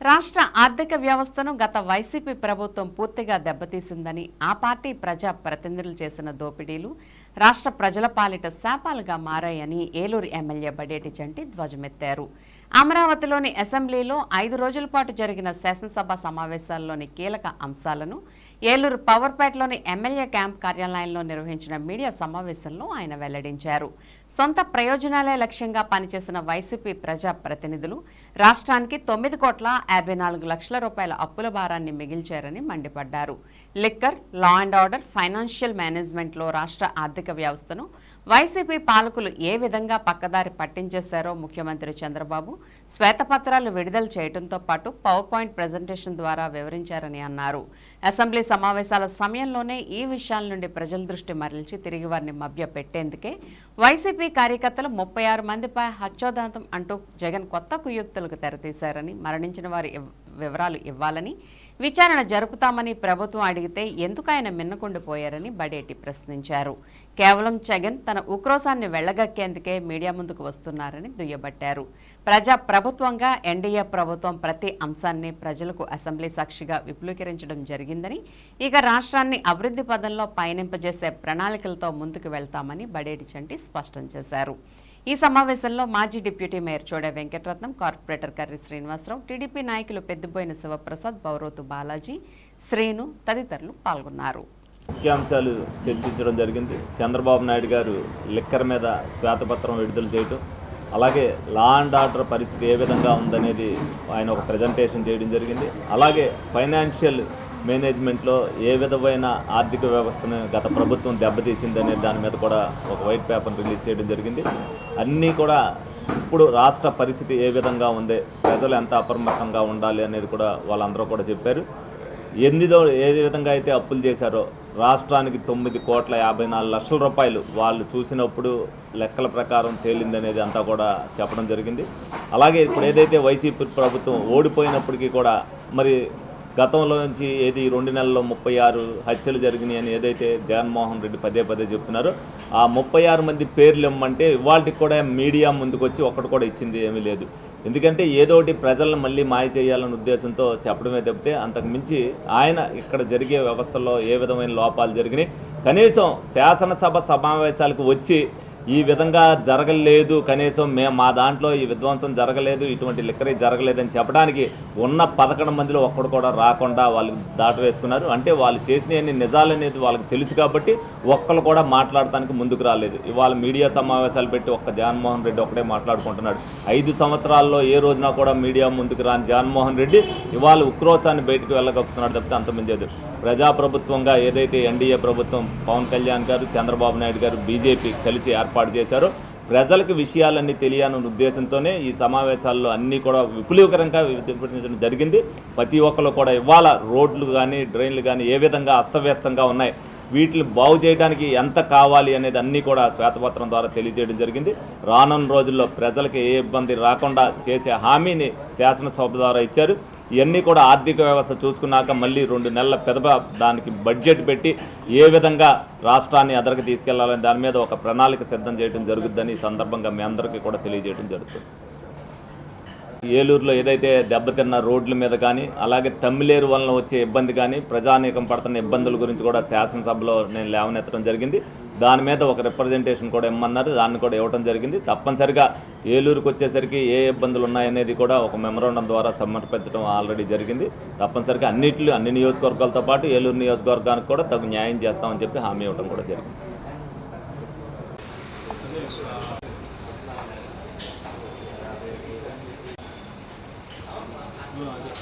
రాష్ట్ర ఆర్థిక వ్యవస్థను గత వైసీపీ ప్రభుత్వం పూర్తిగా దెబ్బతీసిందని ఆ పార్టీ ప్రజా ప్రతినిధులు చేసిన దోపిడీలు రాష్ట్ర ప్రజల పాలిట శాపాలుగా మారాయని ఏలూరు ఎమ్మెల్యే బడేటి చంటి ధ్వజమెత్తారు. అమరావతిలోని అసెంబ్లీలో ఐదు రోజుల పాటు జరిగిన శాసనసభ సమావేశాల్లోని కీలక అంశాలను ఏలూరు పవర్పేటలోని ఎమ్మెల్యే క్యాంప్ కార్యాలయంలో నిర్వహించిన మీడియా సమావేశంలో ఆయన వెల్లడించారు. సొంత ప్రయోజనాలే లక్ష్యంగా పనిచేసిన వైసీపీ ప్రజా ప్రతినిధులు రాష్ట్రానికి తొమ్మిది కోట్ల యాభై నాలుగు లక్షల రూపాయల అప్పుల భారాన్ని మిగిల్చారని మండిపడ్డారు. Liquor law and order financial మేనేజ్మెంట్లో రాష్ట్ర ఆర్థిక వ్యవస్థను వైసీపీ పాలకులు ఏ విధంగా పక్కదారి పట్టించేశారో ముఖ్యమంత్రి చంద్రబాబు శ్వేతపత్రాలు విడుదల చేయడంతో పాటు పవర్ పాయింట్ ప్రజెంటేషన్ ద్వారా వివరించారని అన్నారు. అసెంబ్లీ సమావేశాల సమయంలోనే ఈ విషయాల నుండి ప్రజల దృష్టి మరల్చి తిరిగి వారిని మభ్య పెట్టేందుకే వైసీపీ కార్యకర్తలు ముప్పై ఆరు మందిపై హత్యోదాంతం అంటూ జగన్ కొత్త కుయుక్తులకు తెరతీశారని మరణించిన వారి వివరాలు ఇవ్వాలని విచారణ జరుపుతామని ప్రభుత్వం అడిగితే ఎందుకు ఆయన మిన్నకుండిపోయారని బడేటి ప్రశ్నించారు. కేవలం జగన్ తన ఉక్రోశాన్ని వెళ్ళగక్కేందుకే మీడియా ముందుకు వస్తున్నారని దుయ్యబట్టారు. ప్రజా ప్రభుత్వంగా ఎన్డీఏ ప్రభుత్వం ప్రతి అంశాన్ని ప్రజలకు అసెంబ్లీ సాక్షిగా విపులీకరించడం జరిగిందని ఇక రాష్ట్రాన్ని అభివృద్ధి పదంలో పయనింపజేసే ప్రణాళికలతో ముందుకు వెళ్తామని బడేటి చంటి స్పష్టం చేశారు. ఈ సమావేశంలో మాజీ deputy mayor Chode Venkataratnam corporator Karri Srinivasa Rao TDP నాయకులు పెద్దిపోయిన శివప్రసాద్ బౌరోతు బాలాజీ శ్రీను తదితరులు పాల్గొన్నారు. ముఖ్యాంశాలు చర్చించడం జరిగింది. చంద్రబాబు నాయుడు గారు లిక్కర్ మీద శ్వేతపత్రం విడుదల చేయడం అలాగే లా అండ్ ఆర్డర్ పరిస్థితి ఏ విధంగా ఉందనేది ఆయన ఒక ప్రజెంటేషన్ చేయడం జరిగింది. అలాగే ఫైనాన్షియల్ మేనేజ్మెంట్లో ఏ విధమైన ఆర్థిక వ్యవస్థను గత ప్రభుత్వం దెబ్బతీసిందనే దాని మీద కూడా ఒక వైట్ పేపర్ రిలీజ్ చేయడం జరిగింది. అన్నీ కూడా ఇప్పుడు రాష్ట్ర పరిస్థితి ఏ విధంగా ఉంది ప్రజలు ఎంత అప్రమత్తంగా ఉండాలి అనేది కూడా వాళ్ళందరూ కూడా చెప్పారు. ఎనిమిదో ఏ విధంగా అయితే అప్పులు చేశారో రాష్ట్రానికి తొమ్మిది కోట్ల యాభై నాలుగు లక్షల రూపాయలు వాళ్ళు చూసినప్పుడు లెక్కల ప్రకారం తేలిందనేది అంతా కూడా చెప్పడం జరిగింది. అలాగే ఇప్పుడు ఏదైతే వైసీపీ ప్రభుత్వం ఓడిపోయినప్పటికీ కూడా మరి గతంలో నుంచి ఏది రెండు నెలల్లో ముప్పై ఆరు హత్యలు జరిగినాయి అని ఏదైతే జగన్మోహన్ రెడ్డి పదే పదే చెప్తున్నారో ఆ ముప్పై ఆరు మంది పేర్లు ఇమ్మంటే ఇవాళకి కూడా మీడియా ముందుకు వచ్చి ఒక్కటి కూడా ఇచ్చింది ఏమీ లేదు. ఎందుకంటే ఏదోటి ప్రజలను మళ్ళీ మాయ చేయాలనే ఉద్దేశంతో చెప్పడమే తప్పితే అంతకు మించి ఆయన ఇక్కడ జరిగే వ్యవస్థలో ఏ విధమైన లోపాలు జరిగినాయి. కనీసం శాసనసభ సమావేశాలకు వచ్చి ఈ విధంగా జరగలేదు. కనీసం మేము మా దాంట్లో ఈ విధ్వంసం జరగలేదు. ఇటువంటి లిక్కరీ జరగలేదని చెప్పడానికి ఉన్న పదకొండు మందిలో ఒక్కడు కూడా రాకుండా వాళ్ళు దాట వేసుకున్నారు అంటే వాళ్ళు చేసిన నిజాలనేది వాళ్ళకి తెలుసు కాబట్టి ఒక్కరు కూడా మాట్లాడటానికి ముందుకు రాలేదు. ఇవాళ మీడియా సమావేశాలు పెట్టి ఒక్క జగన్మోహన్ రెడ్డి ఒక్కడే మాట్లాడుకుంటున్నాడు. ఐదు సంవత్సరాల్లో ఏ రోజున కూడా మీడియా ముందుకు రాని జగన్మోహన్ రెడ్డి ఇవాళ ఉక్రోశాన్ని బయటకు వెళ్ళగొక్కుతున్నాడు తప్పితే అంతమంది లేదు ప్రజాప్రభుత్వంగా ఏదైతే ఎన్డీఏ ప్రభుత్వం పవన్ కళ్యాణ్ గారు చంద్రబాబు నాయుడు గారు బీజేపీ కలిసి ఏర్పాటు చేశారో. ప్రజలకు విషయాలన్నీ తెలియాలన్న ఉద్దేశంతోనే ఈ సమావేశాల్లో అన్నీ కూడా విపులీకరంగా వివరించడం జరిగింది. ప్రతి ఒక్కరు కూడా ఇవాళ రోడ్లు కానీ డ్రైన్లు కానీ ఏ విధంగా అస్తవ్యస్తంగా ఉన్నాయి? వీటిని బాగు చేయడానికి ఎంత కావాలి అనేది అన్నీ కూడా శ్వేతపత్రం ద్వారా తెలియజేయడం జరిగింది. రానున్న రోజుల్లో ప్రజలకు ఏ ఇబ్బంది రాకుండా చేసే హామీని శాసనసభ ద్వారా ఇచ్చారు. ఇవన్నీ కూడా ఆర్థిక వ్యవస్థ చూసుకున్నాక మళ్ళీ రెండు నెలల పెదప దానికి బడ్జెట్ పెట్టి ఏ విధంగా రాష్ట్రాన్ని అదరికి తీసుకెళ్ళాలని దాని మీద ఒక ప్రణాళిక సిద్ధం చేయడం జరుగుద్దని ఈ సందర్భంగా మీ అందరికీ కూడా తెలియజేయడం జరుగుతుంది. ఏలూరులో ఏదైతే దెబ్బతిన్న రోడ్ల మీద కానీ అలాగే తమ్మిలేరు వలన వచ్చే ఇబ్బంది కానీ ప్రజానీకం పడుతున్న ఇబ్బందుల గురించి కూడా శాసనసభలో నేను లేవనెత్తడం జరిగింది. దాని మీద ఒక రిప్రజెంటేషన్ కూడా ఇమ్మన్నారు. దాన్ని కూడా ఇవ్వడం జరిగింది. తప్పనిసరిగా ఏలూరుకు వచ్చేసరికి ఏ ఇబ్బందులు ఉన్నాయనేది కూడా ఒక మెమరాండం ద్వారా సమర్పించడం ఆల్రెడీ జరిగింది. తప్పనిసరిగా అన్నింటిలో అన్ని నియోజకవర్గాలతో పాటు ఏలూరు నియోజకవర్గానికి కూడా తగు న్యాయం చేస్తామని చెప్పి హామీ ఇవ్వడం కూడా జరిగింది. అదే